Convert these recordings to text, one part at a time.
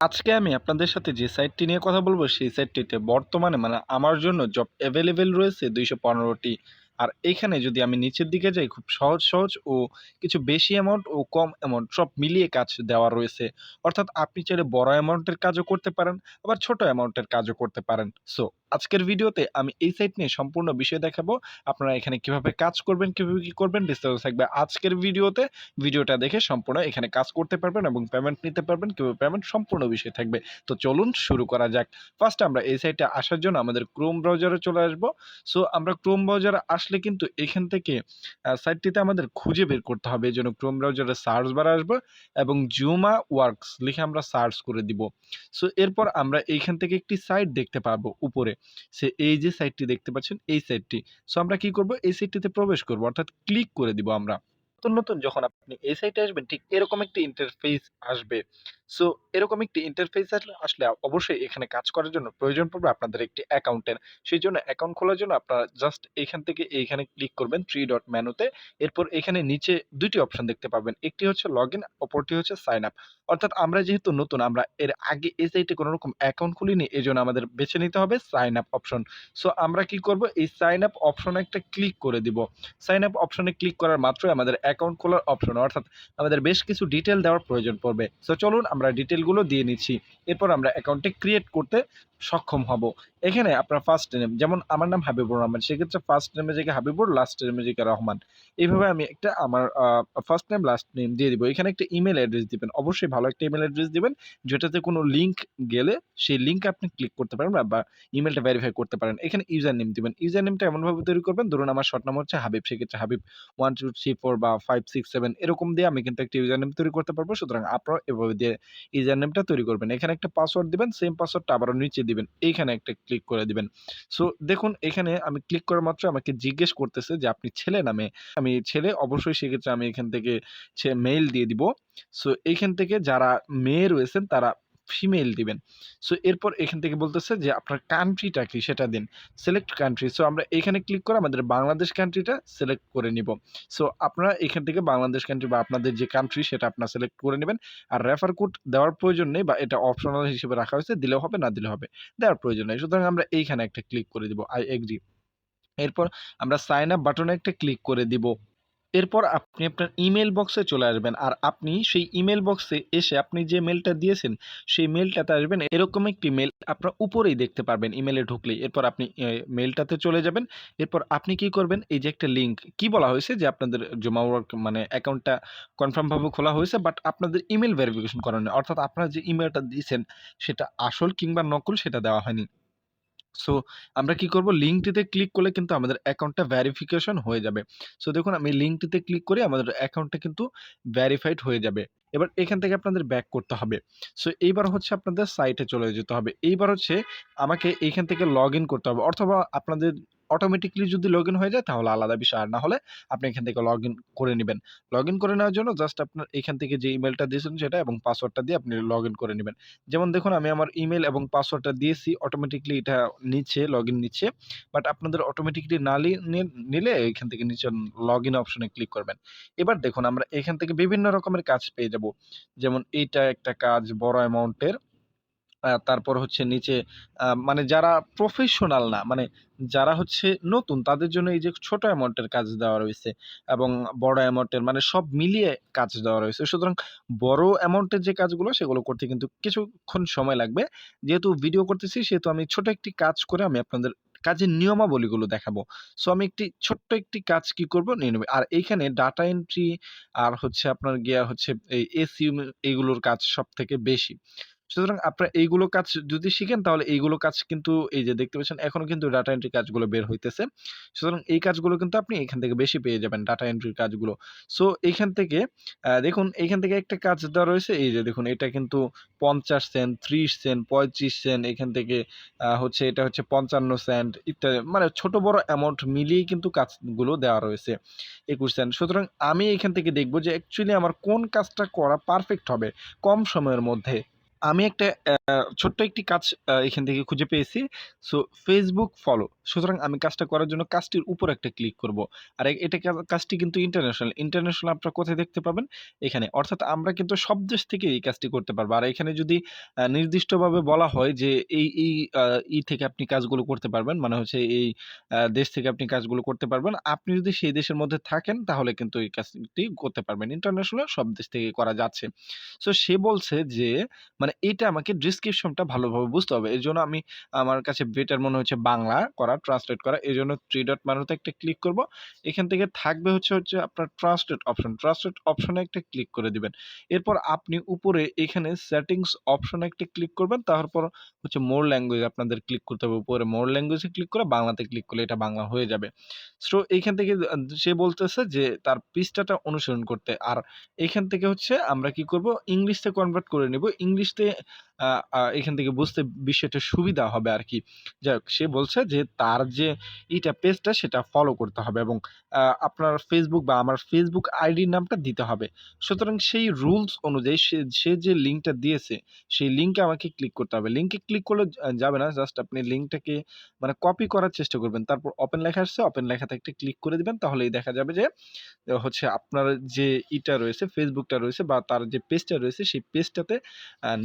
আজকে আমি আপনাদের সাথে যে সাইটটি নিয়ে কথা বলব, সেই সাইটটিতে বর্তমানে মানে আমার জন্য জব অ্যাভেলেবেল রয়েছে দুইশো পনেরোটি আর এখানে যদি আমি নিচের দিকে যাই, খুব সহজ সহজ ও কিছু বেশি অ্যামাউন্ট ও কম অ্যামাউন্ট সব মিলিয়ে কাজ দেওয়া রয়েছে। অর্থাৎ আপনি চাইলে বড় অ্যামাউন্টের কাজও করতে পারেন, আবার ছোট অ্যামাউন্টের কাজও করতে পারেন। সো আজকের ভিডিওতে আমি এই সাইট নিয়ে সম্পূর্ণ বিষয় দেখাবো। আপনারা এখানে কীভাবে কাজ করবেন, কীভাবে কি করবেন, বিস্তারিত থাকবে আজকের ভিডিওতে। ভিডিওটা দেখে সম্পূর্ণ এখানে কাজ করতে পারবেন এবং পেমেন্ট নিতে পারবেন, কীভাবে পেমেন্ট সম্পূর্ণ বিষয় থাকবে। তো চলুন শুরু করা যাক। ফার্স্ট আমরা এই সাইটে আসার জন্য আমাদের ক্রোম ব্রাউজারে চলে আসব। সো আমরা ক্রোম ব্রাউজারে আসলে কিন্তু এখান থেকে সাইটটিতে আমাদের খুঁজে বের করতে হবে। এই জন্য ক্রোম ব্রাউজারে সার্চ বার আসব এবং জুমা ওয়ার্কস লিখে আমরা সার্চ করে দিব। সো এরপর আমরা এইখান থেকে একটি সাইট দেখতে পাবো উপরে। সে এই যে সাইটটি দেখতে পাচ্ছেন, এই সাইটটি সো আমরা কি করব? এই সাইটটিতে প্রবেশ করব, অর্থাৎ ক্লিক করে দিব আমরা। নতুন নতুন যখন আপনি এই সাইটে আসবেন, ঠিক এরকম একটি ইন্টারফেস আসবে। সো এরকম একটি ইন্টারফেস আসলে অবশ্যই এখানে কাজ করার জন্য প্রয়োজন পড়বে আপনাদের একটি অ্যাকাউন্টের সেই জন্য অ্যাকাউন্ট খোলার জন্য আপনারা জাস্ট এখান থেকে এইখানে ক্লিক করবেন থ্রি ডট মেনুতে এরপর এখানে নিচে দুইটি অপশন দেখতে পাবেন। একটি হচ্ছে লগ ইন অপরটি হচ্ছে সাইন আপ অর্থাৎ আমরা যেহেতু নতুন, আমরা এর আগে এই সাইটে কোনো রকম অ্যাকাউন্ট খুলিনি, এই জন্য আমাদের বেছে নিতে হবে সাইন আপ অপশন সো আমরা কি করব? এই সাইন আপ অপশনে একটা ক্লিক করে দিব। সাইন আপ অপশনে ক্লিক করার মাত্রই আমাদের অ্যাকাউন্ট খোলার অপশন, অর্থাৎ আমাদের বেশ কিছু ডিটেল দেওয়ার প্রয়োজন পড়বে। সো চলুন আমরা ডিটেলগুলো দিয়ে নিচ্ছি। এরপর আমরা অ্যাকাউন্টটি ক্রিয়েট করতে সক্ষম হব। এখানে আপনার ফার্স্ট নেম যেমন আমার নাম হাবিবুর রহমান, সেক্ষেত্রে ফার্স্ট নেমে জায়গায় হাবিবুর লাস্ট নেমে জায়গায় রহমান। এইভাবে আমি একটা আমার ফার্স্ট নেম লাস্ট নেম দিয়ে দিব। এখানে একটা ইমেল অ্যাড্রেস দিবেন। অবশ্যই ভালো একটা ইমেল অ্যাড্রেস দিবেন, যেটাতে কোনো লিঙ্ক গেলে সেই লিঙ্ক আপনি ক্লিক করতে পারেন বা ইমেলটা ভেরিফাই করতে পারেন। এখানে ইউজার নেম দিবেন। ইউজার নেমটা এমনভাবে তৈরি করবেন, ধরুন আমার শর্ট নাম হচ্ছে হাবিব, সেক্ষেত্রে Habib one two three four বা ফাইভ সিক্স সেভেন এরকম দিয়ে আমি কিন্তু একটা ইউজার নেম তৈরি করতে পারব। সুতরাং আপনারা এভাবে দিয়ে ইউজার নেমটা তৈরি করবেন। এখানে একটা পাসওয়ার্ড দিবেন সেম পাসওয়ার্ডটা আবারও নিচে দিবেন। এইখানে একটা ক্লিক করে দিবেন। সো দেখুন, এখানে আমি ক্লিক করার মাত্র আমাকে জিজ্ঞেস করতেছে যে, আপনি ছেলে নামে আমি ছেলে, অবশ্যই সেক্ষেত্রে আমি এখান থেকে মেইল দিয়ে দিব। সো এইখান থেকে যারা মেয়ে রয়েছেন, তারা ফিমেল দিবেন। সো এরপর এখান থেকে বলতেছে যে, আপনার কান্ট্রিটা কি? সেটা দিন। সিলেক্ট কান্ট্রি সো আমরা এখানে ক্লিক করে আমাদের বাংলাদেশ কান্ট্রিটা সিলেক্ট করে নিব। সো আপনারা এখান থেকে বাংলাদেশ কান্ট্রি বা আপনাদের যে কান্ট্রি সেটা আপনারা সিলেক্ট করে নেবেন। আর রেফার কোড দেওয়ার প্রয়োজন নেই বা এটা অপশনাল হিসেবে রাখা হয়েছে, দিলেও হবে, না দিলেও হবে, দেওয়ার প্রয়োজন নেই। সুতরাং আমরা এইখানে একটা ক্লিক করে দিব আই এগ্রি এরপর আমরা সাইন আপ বাটনে একটা ক্লিক করে দিব। এরপর আপনি আপনার ইমেল বক্সে চলে আসবেন আর আপনি সেই ইমেল বক্সে এসে আপনি যে মেলটা দিয়েছেন, সেই মেলটাতে আসবেন। এরকম একটি মেল আপনার উপরেই দেখতে পারবেন ইমেলে ঢুকলেই। এরপর আপনি মেলটাতে চলে যাবেন। এরপর আপনি কি করবেন, এই যে একটা লিঙ্ক কি বলা হয়েছে যে আপনাদের জমা ওয়ার্ক মানে অ্যাকাউন্টটা কনফার্মভাবে খোলা হয়েছে বাট আপনাদের ইমেল ভেরিফিকেশন করানো অর্থাৎ আপনারা যে ইমেলটা দিয়েছেন, সেটা আসল কিংবা নকল, সেটা দেওয়া হয়নি। সো আমরা কি করব? লিঙ্কটিতে ক্লিক করলে কিন্তু আমাদের অ্যাকাউন্টটা ভ্যারিফিকেশন হয়ে যাবে। সো দেখুন, আমি লিঙ্কটিতে ক্লিক করে, আমাদের অ্যাকাউন্টটা কিন্তু ভ্যারিফাইড হয়ে যাবে। এবার এখান থেকে আপনাদের ব্যাক করতে হবে। সো এইবার হচ্ছে আপনাদের সাইটে চলে যেতে হবে। এইবার হচ্ছে আমাকে এইখান থেকে লগ করতে হবে। অথবা আপনাদের অটোমেটিকলি যদি লগ ইন হয়ে যায়, তাহলে আলাদা বিষয়। আর না হলে আপনি এখান থেকে লগ ইন করে নেবেন। লগ ইন করে নেওয়ার জন্য জাস্ট আপনার এখান থেকে যে ইমেলটা দিয়েছেন সেটা এবং পাসওয়ার্ডটা দিয়ে আপনি লগ ইন করে নেবেন। যেমন দেখুন, আমি আমার ইমেল এবং পাসওয়ার্ডটা দিয়েছি অটোমেটিকলি এটা নিচ্ছে লগ ইন নিচ্ছে। বাট আপনাদের অটোমেটিকলি না নিলে এখান থেকে নিচে লগ ইন অপশনে ক্লিক করবেন। এবার দেখুন, আমরা এখান থেকে বিভিন্ন রকমের কাজ পেয়ে যাব। যেমন এইটা একটা কাজ বড় অ্যামাউন্টের তারপর হচ্ছে নিচে মানে যারা প্রফেশনাল না মানে যারা হচ্ছে নতুন, তাদের জন্য এই যে ছোট অ্যামাউন্টের কাজ দেওয়া রয়েছে এবং বড় অ্যামাউন্টের মানে সব মিলিয়ে কাজ দেওয়া রয়েছে। সুতরাং বড় অ্যামাউন্টের যে কাজগুলো, সেগুলো করতে কিন্তু কিছুক্ষণ সময় লাগবে। যেহেতু ভিডিও করতেছি, সেহেতু আমি ছোট একটি কাজ করে আমি আপনাদের কাজের নিয়মাবলীগুলো দেখাবো। সো আমি একটি ছোট্ট একটি কাজ কি করব, নিয়ে নেব। আর এইখানে ডাটা এন্ট্রি আর হচ্ছে আপনার গিয়া হচ্ছে এই এসইউ এইগুলোর কাজ সব থেকে বেশি। সুতরাং আপনারা এইগুলো কাজ যদি শিখেন, তাহলে এইগুলো কাজ কিন্তু এই যে দেখতে পাচ্ছেন, এখনও কিন্তু ডাটা এন্ট্রি কাজগুলো বের হইতেছে। সুতরাং এই কাজগুলো কিন্তু আপনি এখান থেকে বেশি পেয়ে যাবেন ডাটা এন্ট্রির কাজগুলো। সো এইখান থেকে দেখুন এইখান থেকে একটা কাজ দেওয়া রয়েছে, এই যে দেখুন, এটা কিন্তু পঞ্চাশ সেন্ট ত্রিশ সেন্ট পঁয়ত্রিশ সেন্ট এখান থেকে হচ্ছে এটা হচ্ছে পঞ্চান্ন সেন্ট ইত্যাদি মানে ছোট বড় অ্যামাউন্ট মিলিয়েই কিন্তু কাজগুলো দেওয়া রয়েছে, একুশ সেন্ট সুতরাং আমি এখান থেকে দেখব যে অ্যাকচুয়ালি আমার কোন কাজটা করা পারফেক্ট হবে কম সময়ের মধ্যে। আমি একটা ছোট্ট একটি কাজ এখান থেকে খুঁজে পেয়েছি। So Facebook follow. সুতরাং আমি কাজটা করার জন্য কাজটির উপর একটা ক্লিক করব। আর এটা কাজটি কিন্তু ইন্টারন্যাশনাল। ইন্টারন্যাশনাল আপনারা কোথায় দেখতে পাবেন? এখানে। অর্থাৎ আমরা কিন্তু সব দেশ থেকে এই কাজটি করতে পারব। আর এখানে যদি নির্দিষ্টভাবে বলা হয় যে এই, এই ই থেকে আপনি কাজগুলো করতে পারবেন। মানে হচ্ছে এই দেশ থেকে আপনি কাজগুলো করতে পারবেন। আপনি যদি সেই দেশের মধ্যে থাকেন তাহলে কিন্তু এই কাজটি করতে পারবেন। ইন্টারন্যাশনাল সব দেশ থেকে করা যাচ্ছে। সো সে বলছে যে মানে এটা আমাকে ডেসক্রিপশনটা ভালোভাবে বুঝতে হবে। এর জন্য আমি আমার কাছে বেটার মনে হচ্ছে বাংলা করা, ট্রান্সলেট করা। এজন্য 3 ডট মেনুতে একটা ক্লিক করব। এখান থেকে থাকবে হচ্ছে, হচ্ছে আপনার ট্রান্সলেট অপশন। ট্রান্সলেট অপশনে একটা ক্লিক করে দিবেন। এরপর আপনি উপরে এখানে সেটিংস অপশনে একটা ক্লিক করবেন। তারপর হচ্ছে মোর ল্যাঙ্গুয়েজ আপনাদের ক্লিক করতে হবে। উপরে মোর ল্যাঙ্গুয়েজে ক্লিক করে বাংলাতে ক্লিক করলে এটা বাংলা হয়ে যাবে। সো এইখান থেকে সে বলতেছে যে তার পৃষ্ঠাটা অনুসরণ করতে। আর এখান থেকে হচ্ছে আমরা কি করব ইংলিশে কনভার্ট করে নিব। ইংলিশতে এখান থেকে বুঝতে বিষয়টা সুবিধা হবে আরকি। যাই হোক সে বলছে যে তার যে ইটা পেজটা সেটা ফলো করতে হবে এবং আপনার ফেসবুক বা আমার ফেসবুক আইডির নামটা দিতে হবে। সুতরাং সেই রুলস অনুযায়ী সে সে যে লিঙ্কটা দিয়েছে সেই লিঙ্কে আমাকে ক্লিক করতে হবে। লিঙ্কে ক্লিক করলে যাবে না। জাস্ট আপনি লিঙ্কটাকে মানে কপি করার চেষ্টা করবেন। তারপর ওপেন লেখা আসছে, ওপেন লেখাতে একটা ক্লিক করে দেবেন তাহলেই দেখা যাবে যে হচ্ছে আপনার যে ইটা রয়েছে ফেসবুকটা রয়েছে বা তার যে পেজটা রয়েছে সেই পেজটাতে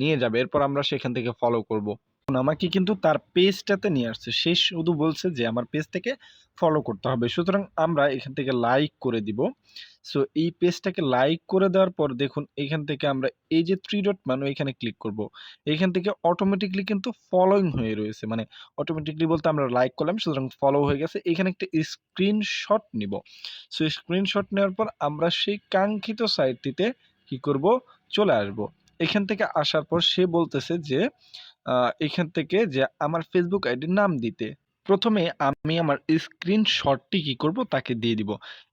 নিয়ে যাবে। এরপর আমরা সেখান থেকে ফলো করব। আমাকে কিন্তু তার পেজটাতে নিয়ে আসছে। সে শুধু বলছে যে, আমার পেজ থেকে ফলো করতে হবে। সুতরাং আমরা এখান থেকে লাইক করে দিব। সো এই পেজটাকে লাইক করে দেওয়ার পর দেখুন, এখান থেকে আমরা এই যে 3 ডট মেনু এখানে ক্লিক করব। এখান থেকে অটোমেটিক্যালি কিন্তু ফলোইং হয়ে রয়েছে। মানে অটোমেটিক্যালি বলতে আমরা লাইক করলাম, সুতরাং ফলো হয়ে গেছে। এখানে একটা স্ক্রিনশট নিব। সো স্ক্রিনশট নেওয়ার পর আমরা সেই কাঙ্ক্ষিত সাইটটিতে কি করব? চলে আসব। এখান থেকে আসার পর সে বলতেছে যে এখান থেকে যে আমার ফেসবুক আইডির নাম দিতে। প্রথমে আমি আমার স্ক্রিনশটটি কি করব তাকে দিয়ে দিব।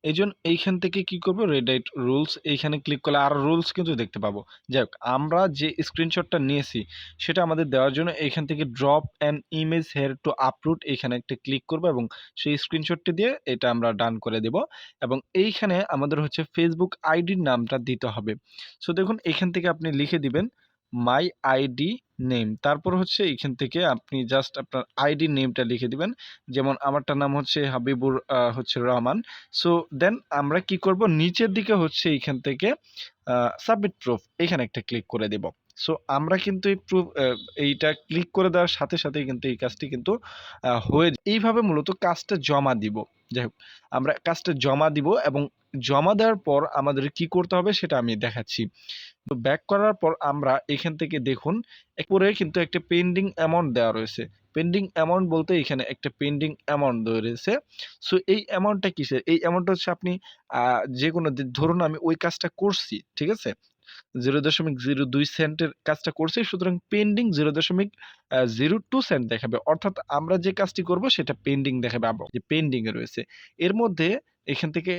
এজন্য এইখান থেকে কি করব রেডাইট রুলস এইখানে ক্লিক করলে আরও রুলস কিন্তু দেখতে পাবো। যাই হোক, আমরা যে স্ক্রিনশটটা নিয়েছি, সেটা আমাদের দেওয়ার জন্য এইখান থেকে drop and image here to upload এইখানে একটা ক্লিক করব এবং সেই স্ক্রিনশটটি দিয়ে এটা আমরা ডান করে দেব এবং এইখানে আমাদের হচ্ছে ফেসবুক আইডির নামটা দিতে হবে। সো দেখুন, এখান থেকে আপনি লিখে দিবেন মাই আইডি নেম। তারপর হচ্ছে এইখান থেকে আপনি জাস্ট আপনার আইডি নেমটা লিখে দিবেন। যেমন আমারটার নাম হচ্ছে হাবিবুর হচ্ছে রহমান। সো দেন আমরা কি করব নিচের দিকে হচ্ছে এইখান থেকে সাবমিট প্রুফ এখানে একটা ক্লিক করে দিব। সো আমরা কিন্তু এই প্রুফ এইটা ক্লিক করে দেওয়ার সাথে, সাথে কিন্তু এই কাজটি কিন্তু হয়ে এইভাবে মূলত কাজটা জমা দিব। যাই হোক আমরা কাজটা জমা দিব এবং জমা দেওয়ার পর আমাদের কি করতে হবে সেটা আমি দেখাচ্ছি। তো ব্যাক করার পর আমরা এখান থেকে দেখুন উপরে কিন্তু একটা পেন্ডিং অ্যামাউন্ট দেওয়া রয়েছে। পেন্ডিং অ্যামাউন্ট বলতে এখানে একটা পেন্ডিং অ্যামাউন্ট দেওয়া রয়েছে। সো এই অ্যামাউন্টটা কিসের? এই অ্যামাউন্টটা হচ্ছে আপনি আ যেকোনো দি ধরুন আমি ওই কাজটা করছি। ঠিক আছে? 0.02 সেন্টের কাজটা করছি। সুতরাং পেন্ডিং 0.02 সেন্ট দেখাবে। অর্থাৎ আমরা যে কাজটি করব, সেটা পেন্ডিং দেখাবে যে পেন্ডিং এ রয়েছে। এর মধ্যে এখান থেকে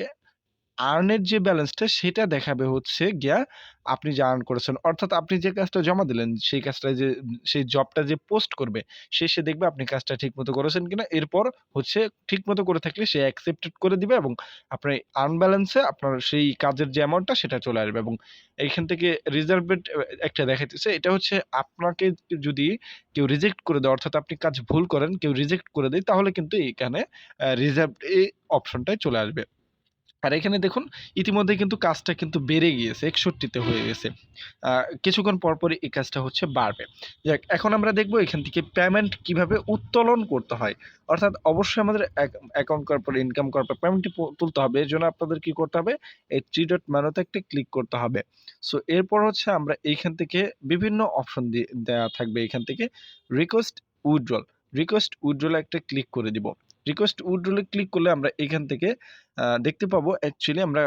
আর্ন এর যে ব্যালেন্সটা সেটা দেখাবে হচ্ছে গিয়া আপনি যে আর্ন করেছেন। অর্থাৎ আপনি যে কাজটা জমা দিলেন সেই কাজটা যে সেই জবটা যে পোস্ট করবে সে সে দেখবে আপনি কাজটা ঠিকমতো করেছেন কিনা। এরপর হচ্ছে ঠিকমতো করে থাকলে সে অ্যাকসেপ্টেড করে দিবে এবং আপনার আর্ন ব্যালেন্সে আপনার সেই কাজের যে অ্যামাউন্টটা সেটা চলে আসবে এবং এইখান থেকে রিজার্ভেড একটা দেখাইতেছে। এটা হচ্ছে আপনাকে যদি কেউ রিজেক্ট করে দেয় অর্থাৎ আপনি কাজ ভুল করেন, কেউ রিজেক্ট করে দেয় তাহলে কিন্তু এইখানে রিজার্ভ এই অপশনটাই চলে আসবে। আর এখানে দেখুন, ইতিমধ্যে কিন্তু কাজটা কিন্তু বেড়ে গিয়েছে, একষট্টিতে হয়ে গেছে। কিছুক্ষণ পরপরই এই কাজটা হচ্ছে বাড়বে। যাক, এখন আমরা দেখব এখান থেকে পেমেন্ট কীভাবে উত্তোলন করতে হয়। অর্থাৎ অবশ্যই আমাদের অ্যাকাউন্ট করার পর ইনকাম করার পর পেমেন্টটি তুলতে হবে। এর জন্য আপনাদের কি করতে হবে? এই 3 ডট মেনুতে একটা ক্লিক করতে হবে। সো এরপর হচ্ছে আমরা এইখান থেকে বিভিন্ন অপশন দেয়া থাকবে এখান থেকে রিকোয়েস্ট উইথড্রল। রিকোয়েস্ট উইথড্রল এ একটা ক্লিক করে দিব। রিকোয়েস্ট উইড্রোলে ক্লিক করলে আমরা এখান থেকে দেখতে পাবো অ্যাকচুয়ালি আমরা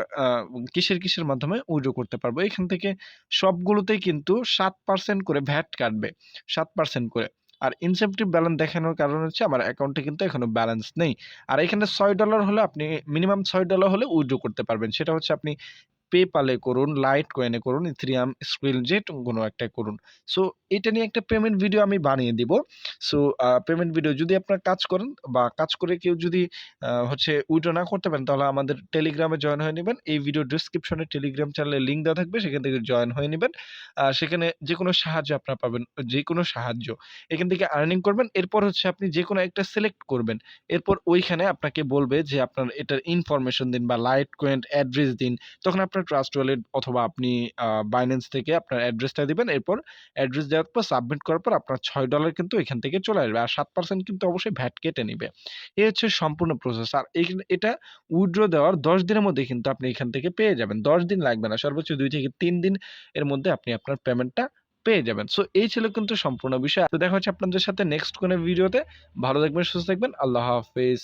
কিসের, কিসের মাধ্যমে উইড্রো করতে পারব। এখান থেকে সবগুলোতেই কিন্তু সাত পার্সেন্ট করে ভ্যাট কাটবে। সাত পার্সেন্ট করে। আর ইনসেপটিভ ব্যালেন্স দেখানোর কারণ হচ্ছে আমার অ্যাকাউন্টে কিন্তু এখনও ব্যালেন্স নেই। আর এখানে ছয় ডলার হলে আপনি মিনিমাম ছয় ডলার হলে উইড্রো করতে পারবেন। সেটা হচ্ছে আপনি পেপালে করুন লাইট কয়েনে করুন ইথ্রিয়াম স্কুইল যে কোনো একটা করুন। সো এটা নিয়ে একটা পেমেন্ট ভিডিও আমি বানিয়ে দিব। সো পেমেন্ট ভিডিও যদি আপনার কাজ করেন বা কাজ করে কেউ যদি হচ্ছে উইড্রো না করতে পারেন, তাহলে আমাদের টেলিগ্রামে জয়েন হয়ে নেবেন। এই ভিডিও ডিসক্রিপশনে টেলিগ্রাম চ্যানেলের লিঙ্ক দেওয়া থাকবে, সেখান থেকে জয়েন হয়ে নেবেন। সেখানে যে কোনো সাহায্য আপনার পাবেন, যে কোনো সাহায্য। এখান থেকে আর্নিং করবেন, এরপর হচ্ছে আপনি যে কোনো একটা সিলেক্ট করবেন। এরপর ওইখানে আপনাকে বলবে যে আপনার এটার ইনফরমেশন দিন বা লাইট কোয়েন্ট অ্যাড্রেস দিন। তখন আপনার ট্রাস্ট ওয়ালেট অথবা আপনি বাইন্যান্স থেকে আপনার অ্যাড্রেসটা দিবেন। এরপর অ্যাড্রেস দেওয়ার পর সাবমিট করার পর আপনার ছয় ডলার কিন্তু এখান থেকে চলে আসবে। আর সাত পার্সেন্ট কিন্তু অবশ্যই ভ্যাট কেটে নিবে। এই হচ্ছে সম্পূর্ণ প্রসেস আর এটা উইড্রো দেওয়ার দশ দিনের মধ্যে কিন্তু আপনি এখান থেকে পেয়ে যাবেন। দশ দিন লাগবে না, সর্বোচ্চ দুই থেকে তিন দিন এর মধ্যে আপনি আপনার পেমেন্টটা পেয়ে যাবেন। সো এই ছিল কিন্তু সম্পূর্ণ বিষয়। তো দেখা হচ্ছে আপনাদের সাথে নেক্সট কোনো ভিডিওতে ভালো থাকবেন, সুস্থ থাকবেন। আল্লাহ হাফেজ।